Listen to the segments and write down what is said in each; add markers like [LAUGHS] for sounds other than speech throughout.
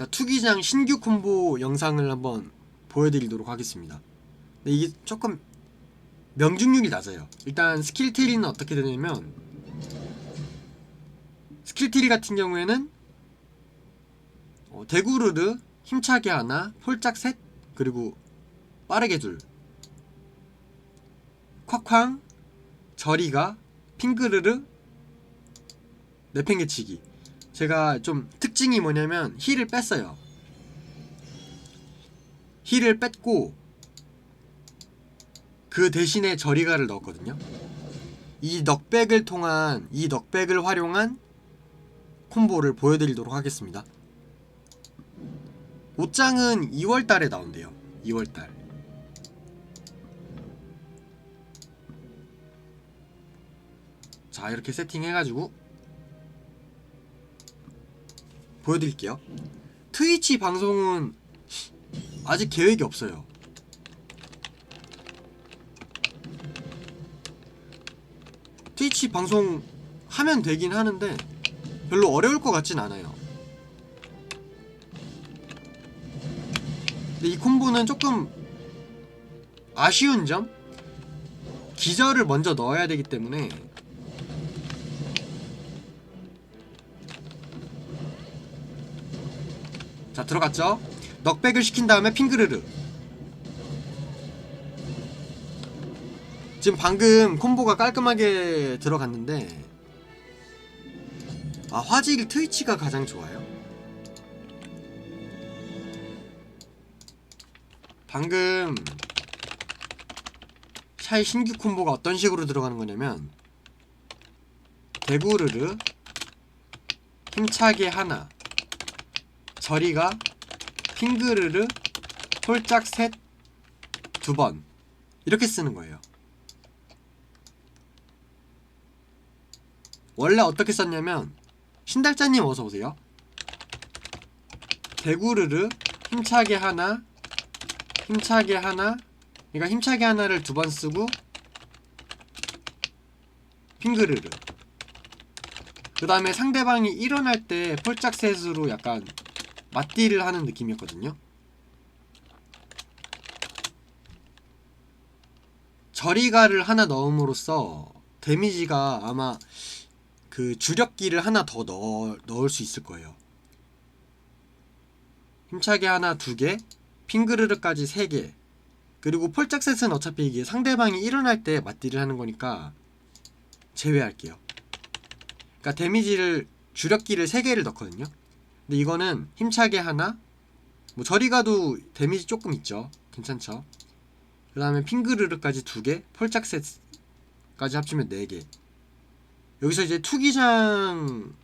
자 투기장 신규 콤보 영상을 한번 보여드리도록 하겠습니다. 근데 이게 조금 명중률이 낮아요. 일단 스킬 트리는 어떻게 되냐면 스킬 트리 같은 경우에는 어, 대구르르 힘차게 하나 폴짝 셋 그리고 빠르게 둘 콱쾅 저리가 핑그르르 내팽개치기 제가 좀 특징이 뭐냐면 힐을 뺐어요. 힐을 뺐고 그 대신에 저리가를 넣었거든요. 이 넉백을 통한 이 넉백을 활용한 콤보를 보여드리도록 하겠습니다. 옷장은 2월달에 나온대요. 2월달. 자 이렇게 세팅해가지고 보여드릴게요. 트위치 방송은 아직 계획이 없어요. 트위치 방송 하면 되긴 하는데 별로 어려울 것 같진 않아요. 근데 이 콤보는 조금 아쉬운 점? 기절을 먼저 넣어야 되기 때문에 들어갔죠? 넉백을 시킨 다음에 핑그르르. 지금 방금 콤보가 깔끔하게 들어갔는데 아 화질 트위치가 가장 좋아요. 방금 샤이 신규 콤보가 어떤 식으로 들어가는 거냐면 대구르르 힘차게 하나 저리가 핑그르르 홀짝 셋 두 번 이렇게 쓰는 거예요. 원래 어떻게 썼냐면 신달자님 어서 오세요. 대구르르 힘차게 하나 힘차게 하나 그러니까 힘차게 하나를 두 번 쓰고 핑그르르 그 다음에 상대방이 일어날 때 폴짝셋으로 약간 맞디를 하는 느낌이었거든요. 저리가를 하나 넣음으로써 데미지가 아마 그 주력기를 하나 더 넣어, 넣을 수 있을 거예요. 힘차게 하나 두 개, 핑그르르까지 세 개. 그리고 폴짝셋은 어차피 이게 상대방이 일어날 때 맞디를 하는 거니까 제외할게요. 그러니까 데미지를 주력기를 세 개를 넣거든요. 근데 이거는 힘차게 하나? 뭐 저리 가도 데미지 조금 있죠. 괜찮죠? 그 다음에 핑그르르까지 두개 폴짝셋까지 합치면 네개. 여기서 이제 투기장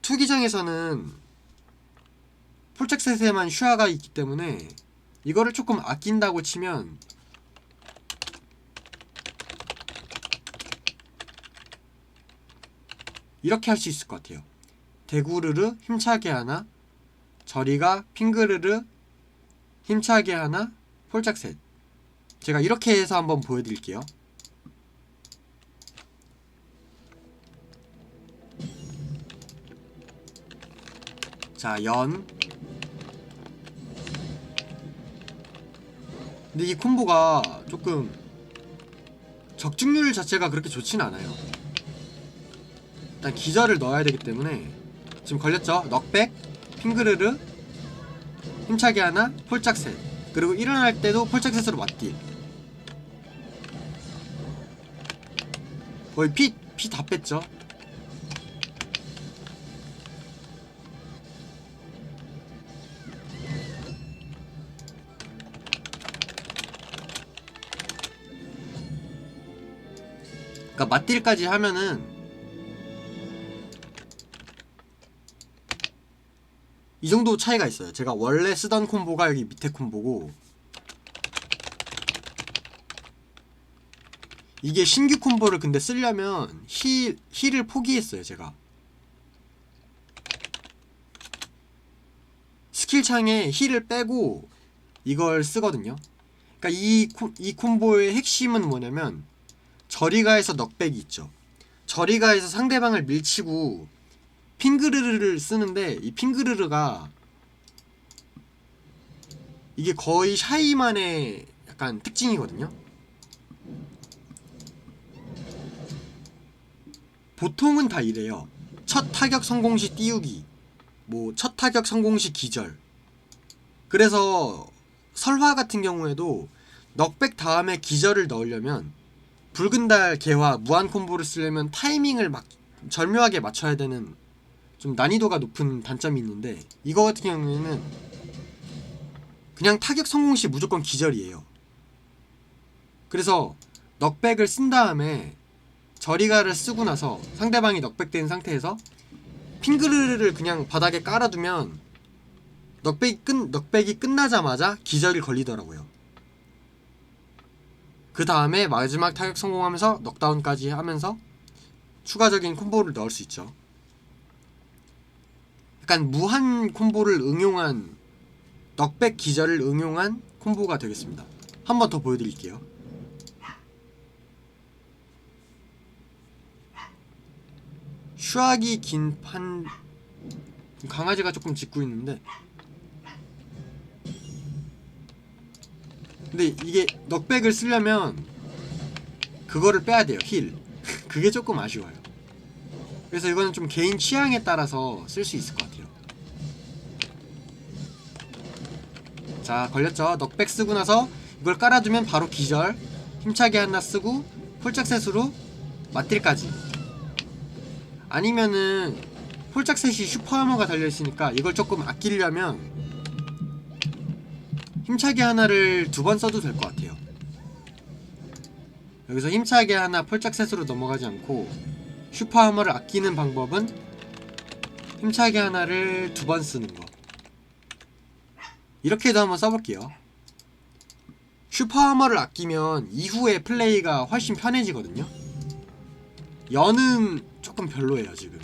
투기장에서는 폴짝셋에만 슈아가 있기 때문에 이거를 조금 아낀다고 치면 이렇게 할 수 있을 것 같아요 대구르르 힘차게 하나? 저리가 핑그르르 힘차게 하나? 폴짝셋. 제가 이렇게 해서 한번 보여드릴게요. 자 연. 근데 이 콤보가 조금 적중률 자체가 그렇게 좋진 않아요. 일단 기절을 넣어야 되기 때문에 지금 걸렸죠? 넉백, 핑그르르, 힘차게 하나, 폴짝셋 그리고 일어날 때도 폴짝셋으로 맞딜 거의 피, 피 다 뺐죠? 그니까 맞딜까지 하면은 이 정도 차이가 있어요. 제가 원래 쓰던 콤보가 여기 밑에 콤보고 이게 신규 콤보를 근데 쓰려면 힐, 힐을 포기했어요, 제가. 스킬 창에 힐을 빼고 이걸 쓰거든요. 그러니까 이, 콤, 이 콤보의 핵심은 뭐냐면 저리가에서 넉백이 있죠. 저리가에서 상대방을 밀치고 핑그르르를 쓰는데 이 핑그르르가 이게 거의 샤이만의 약간 특징이거든요. 보통은 다 이래요. 첫 타격 성공 시 띄우기, 뭐 첫 타격 성공 시 기절. 그래서 설화 같은 경우에도 넉백 다음에 기절을 넣으려면 붉은 달 개화 무한 콤보를 쓰려면 타이밍을 막 절묘하게 맞춰야 되는 좀 난이도가 높은 단점이 있는데 이거 같은 경우에는 그냥 타격 성공 시 무조건 기절이에요. 그래서 넉백을 쓴 다음에 저리가를 쓰고 나서 상대방이 넉백된 상태에서 핑그르를 그냥 바닥에 깔아두면 넉백이 끝 넉백이 끝나자마자 기절이 걸리더라고요. 그 다음에 마지막 타격 성공하면서 넉다운까지 하면서 추가적인 콤보를 넣을 수 있죠. 약간 무한 콤보를 응용한 넉백 기절을 응용한 콤보가 되겠습니다. 한 번 더 보여드릴게요. 슈하기 긴판 강아지가 조금 짖고 있는데 근데 이게 넉백을 쓰려면 그거를 빼야 돼요 힐 [LAUGHS] 그게 조금 아쉬워요 그래서 이거는 좀 개인 취향에 따라서 쓸 수 있을 것 같아요. 자 걸렸죠? 넉백 쓰고 나서 이걸 깔아두면 바로 기절 힘차게 하나 쓰고 폴짝셋으로 맞딜까지. 아니면은 폴짝셋이 슈퍼하머가 달려있으니까 이걸 조금 아끼려면 힘차게 하나를 두 번 써도 될 것 같아요. 여기서 힘차게 하나 폴짝셋으로 넘어가지 않고 슈퍼하머를 아끼는 방법은 힘차게 하나를 두 번 쓰는 거. 이렇게도 한번 써볼게요. 슈퍼하머를 아끼면 이후에 플레이가 훨씬 편해지거든요. 연은 조금 별로예요 지금.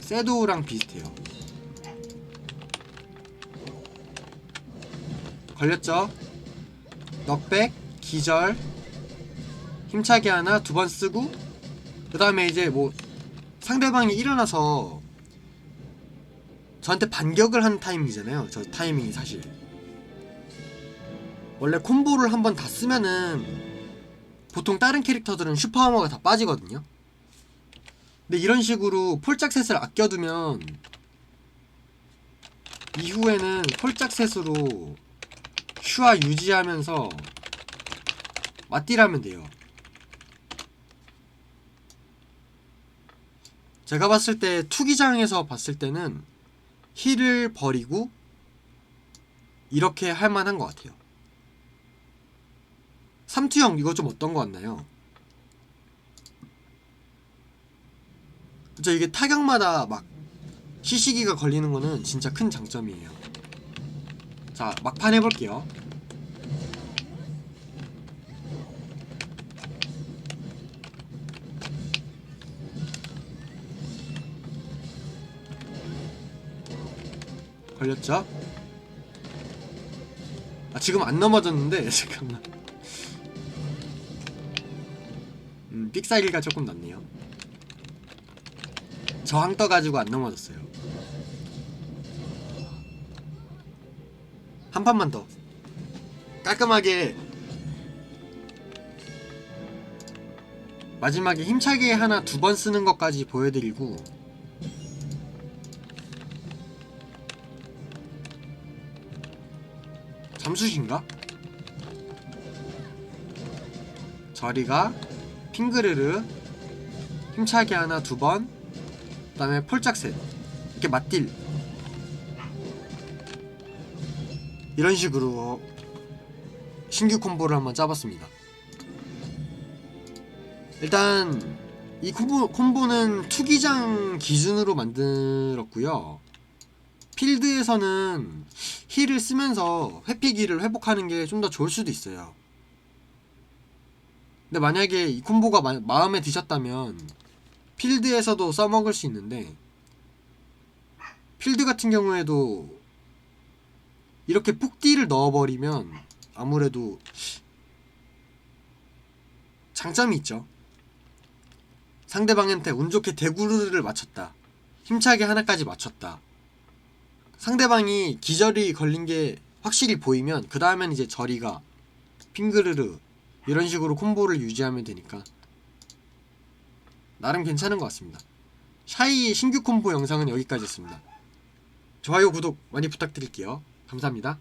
세도랑 비슷해요. 걸렸죠? 넉백 기절 힘차게 하나 두 번 쓰고 그 다음에 이제 뭐 상대방이 일어나서 저한테 반격을 하는 타이밍이잖아요 저 타이밍이 사실. 원래 콤보를 한 번 다 쓰면은 보통 다른 캐릭터들은 슈퍼하머가 다 빠지거든요. 근데 이런 식으로 폴짝셋을 아껴두면 이후에는 폴짝셋으로 슈아 유지하면서 맞딜하면 돼요 제가 봤을 때 투기장에서 봤을 때는 힐을 버리고 이렇게 할 만한 것 같아요. 삼투형 이거 좀 어떤 것 같나요? 진짜 이게 타격마다 막 시시기가 걸리는 거는 진짜 큰 장점이에요. 자, 막판 해볼게요. 걸렸죠? 아 지금 안 넘어졌는데 [LAUGHS] 잠깐만. 음 삑사리가 조금 났네요. 저항 떠가지고 안 넘어졌어요. 한 판만 더. 깔끔하게. 마지막에 힘차게 하나 두 번 쓰는 것까지 보여드리고 잠수신가? 저리가 핑그르르 힘차게 하나 두 번 그다음에 폴짝 셋 이렇게 맞딜 이런 식으로 신규 콤보를 한번 짜봤습니다. 일단 이 콤보, 콤보는 투기장 기준으로 만들었고요. 필드에서는 힐을 쓰면서 회피기를 회복하는 게 좀 더 좋을 수도 있어요. 근데 만약에 이 콤보가 마, 마음에 드셨다면 필드에서도 써먹을 수 있는데 필드 같은 경우에도 이렇게 폭딜을 넣어버리면 아무래도 장점이 있죠. 상대방한테 운 좋게 대구르를 맞췄다. 힘차게 하나까지 맞췄다. 상대방이 기절이 걸린 게 확실히 보이면 그 다음엔 이제 저리가 핑그르르 이런 식으로 콤보를 유지하면 되니까 나름 괜찮은 것 같습니다. 샤이의 신규 콤보 영상은 여기까지였습니다. 좋아요 구독 많이 부탁드릴게요. 감사합니다.